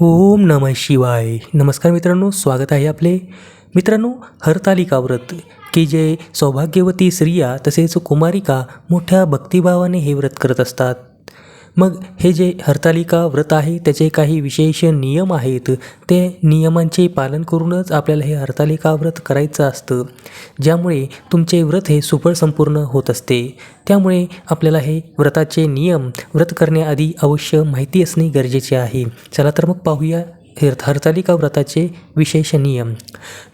ओम नम शिवाय. नमस्कार मित्रांनो स्वागत आहे आपले. मित्रांनो हरतालिका व्रत. की जे सौभाग्यवती स्त्रिया तसेच कुमारिका मोठ्या भक्तिभावाने हे व्रत करत असतात. मग हे जे हरतालिका व्रत आहे त्याचे काही विशेष नियम आहेत ते नियमांचे पालन करूनच आपल्याला हे हरतालिका व्रत करायचं असतं. ज्यामुळे तुमचे व्रत हे सुफळ संपूर्ण होत असते. त्यामुळे आपल्याला हे व्रताचे नियम व्रत करण्याआधी अवश्य माहिती असणे गरजेचे आहे. चला तर मग पाहूया हे हरतालिका व्रताचे विशेष नियम.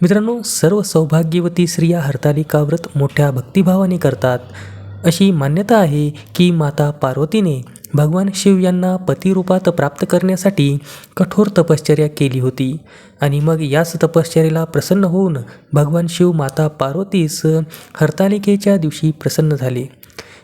मित्रांनो सर्व सौभाग्यवती स्त्रिया हरतालिका व्रत मोठ्या भक्तिभावाने करतात. अशी मान्यता आहे की माता पार्वतीने भगवान शिव यांना पतिरूपात प्राप्त करण्यासाठी कठोर तपश्चर्या केली होती. आणि मग याच तपश्चर्याला प्रसन्न होऊन भगवान शिव माता पार्वतीस हरतालिकेच्या दिवशी प्रसन्न झाले.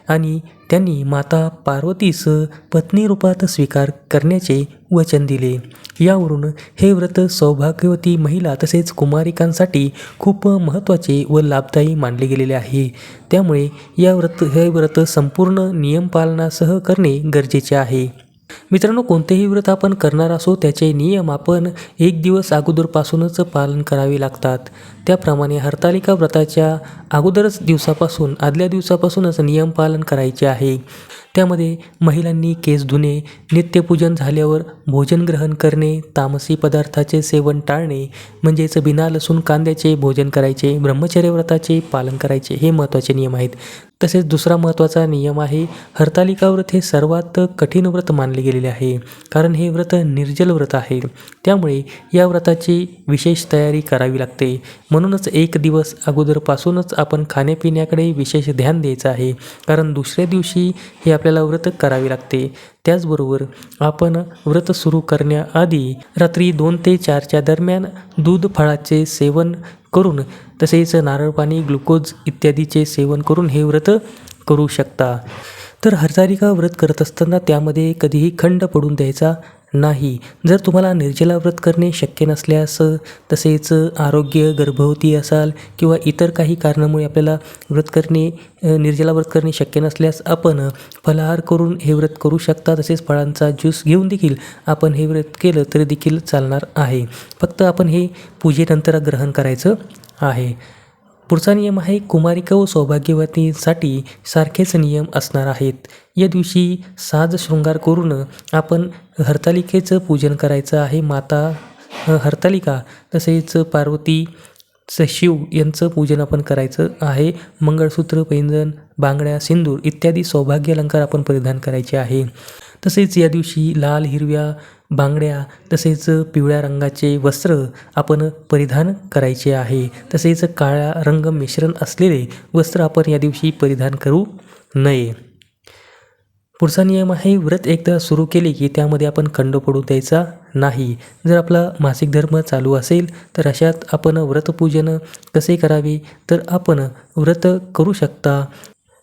आणि त्यांनी माता पार्वतीस पत्नी रूपात स्वीकार करण्याचे वचन दिले. यावरून हे व्रत सौभाग्यवती महिला तसेच कुमारिकांसाठी खूप महत्त्वाचे व लाभदायी मानले गेलेले आहे. त्यामुळे या व्रत हे व्रत संपूर्ण नियमपालनासह करणे गरजेचे आहे. मित्रांनो कोणतेही व्रत आपण करणार असो त्याचे नियम आपण एक दिवस अगोदरपासूनच पालन करावे लागतात. त्याप्रमाणे हरतालिका व्रताच्या अगोदरच दिवसापासून आदल्या दिवसापासूनच नियम पालन करायचे आहे. त्यामध्ये महिलांनी केस धुणे नित्यपूजन झाल्यावर भोजन ग्रहण करणे तामसी पदार्थाचे सेवन टाळणे म्हणजेच बिना लसूण कांद्याचे भोजन करायचे ब्रह्मचर्य व्रताचे पालन करायचे हे महत्त्वाचे नियम आहेत. तसेच दुसरा महत्त्वाचा नियम आहे हरतालिका व्रत हे सर्वात कठीण व्रत मानले गेलेले आहे कारण हे व्रत निर्जल व्रत आहे. त्यामुळे या व्रताची विशेष तयारी करावी लागते. म्हणूनच एक दिवस अगोदरपासूनच आपण खाण्यापिण्याकडे विशेष ध्यान द्यायचं आहे कारण दुसऱ्या दिवशी हे आपल्याला व्रत करावे लागते. त्याचबरोबर आपण व्रत सुरू करण्याआधी रात्री दोन ते चारच्या दरम्यान दूध फळाचे सेवन करून तसेच नारळ पाणी ग्लुकोज इत्यादीचे सेवन करून हे व्रत करू शकता. तर हरतालिका व्रत करत असताना त्यामध्ये कधीही खंड पडून द्यायचा नाही. जर तुम्हाला निर्जला व्रत करणे शक्य नसल्यास तसेच आरोग्य गर्भवती असाल किंवा इतर काही कारणामुळे आपल्याला व्रत करणे निर्जला व्रत करणे शक्य नसल्यास आपण फलाहार करून हे व्रत करू शकता. तसेच फळांचा ज्यूस घेऊन देखील आपण हे व्रत केलं तरी देखील चालणार आहे. फक्त आपण हे पूजेनंतर ग्रहण करायचं आहे. पुढचा नियम आहे कुमारिका व सौभाग्यवतींसाठी सारखेच नियम असणार आहेत. या दिवशी साज शृंगार करून आपण हरतालिकेचं पूजन करायचं आहे. माता हरतालिका तसेच पार्वती स शिव यांचं पूजन आपण करायचं आहे. मंगळसूत्र पैंजण बांगड्या सिंदूर इत्यादी सौभाग्य अलंकार आपण परिधान करायचे आहे. तसेच या दिवशी लाल हिरव्या बांगड्या तसेच पिवळ्या रंगाचे वस्त्र आपण परिधान करायचे आहे. तसेच काळ्या रंग मिश्रण असलेले वस्त्र आपण या दिवशी परिधान करू नये. पुढचा नियम आहे व्रत एकदा सुरू केले की त्यामध्ये आपण खंड पडू द्यायचा नाही. जर आपला मासिक धर्म चालू असेल तर अशात आपण व्रतपूजन कसे करावे? तर आपण व्रत करू शकता.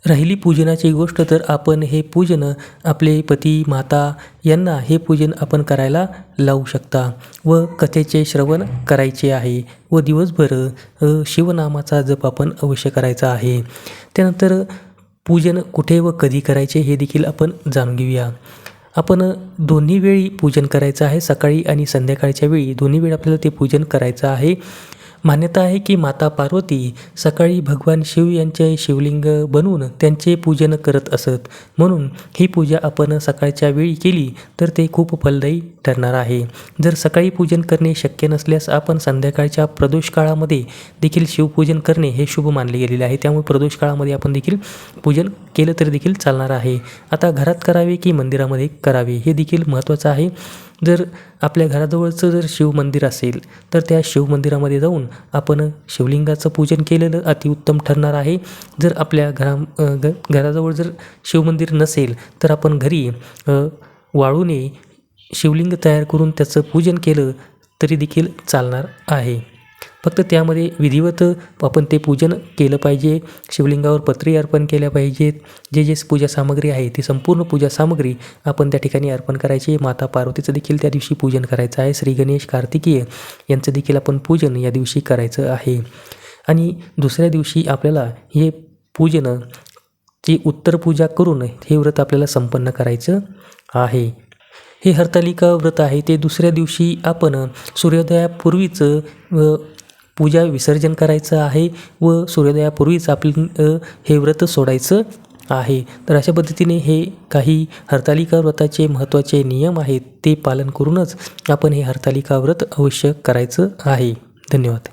राहिली पूजनाची गोष्ट तर आपण हे पूजन आपले पती माता यांना हे पूजन आपण करायला लावू शकता व कथेचे श्रवण करायचे आहे व दिवसभर शिवनामाचा जप आपण अवश्य करायचा आहे. त्यानंतर पूजन कुठे व कधी करायचे हे देखील आपण जाणून घेऊया. आपण दोन्ही वेळी पूजन करायचं आहे सकाळी आणि संध्याकाळच्या वेळी. दोन्ही वेळी आपल्याला ते पूजन करायचं आहे. मान्यता आहे की माता पार्वती सकाळी भगवान शिव यांचे शिवलिंग बनवून त्यांचे पूजन करत असत. म्हणून ही पूजा आपण सकाळच्या वेळी केली तर ते खूप फलदायी ठरणार आहे. जर सकाळी पूजन करणे शक्य नसल्यास आपण संध्याकाळच्या प्रदोष काळामध्ये देखील शिवपूजन करणे हे शुभ मानले गेलेले आहे. त्यामुळे प्रदोष काळामध्ये आपण देखील पूजन केलं तरी देखील चालणार आहे. आता घरात करावे की मंदिरामध्ये करावे हे देखील महत्त्वाचं आहे. जर आपल्या घराजवळचं जर शिवमंदिर असेल तर त्या शिवमंदिरामध्ये जाऊन आपण शिवलिंगाचं पूजन केलेलं अतिउत्तम ठरणार आहे. जर आपल्या घरा ग घराजवळ जर शिवमंदिर नसेल तर आपण घरी वाळूने शिवलिंग तयार करून त्याचं पूजन केलं तरी देखील चालणार आहे. फक्त त्यामध्ये विधिवत आपण ते पूजन केलं पाहिजे. शिवलिंगावर पत्री अर्पण केल्या पाहिजेत. जे जे पूजा सामग्री आहे ती संपूर्ण पूजा सामग्री आपण त्या ठिकाणी अर्पण करायची. माता पार्वतीचं देखील त्या दिवशी पूजन करायचं आहे. श्री गणेश कार्तिकीय यांचं देखील आपण पूजन या दिवशी करायचं आहे. आणि दुसऱ्या दिवशी आपल्याला हे पूजन ची उत्तर पूजा करून हे व्रत आपल्याला संपन्न करायचं आहे. हे हरतालिका व्रत आहे. ते दुसऱ्या दिवशी आपण सूर्योदयापूर्वीच पूजा विसर्जन करायचं आहे व सूर्योदयापूर्वीच आपलं हे व्रत सोडायचं आहे. तर अशा पद्धतीने हे काही हरतालिका व्रताचे महत्त्वाचे नियम आहेत ते पालन करूनच आपण हे हरतालिका व्रत अवश्य करायचं आहे. धन्यवाद.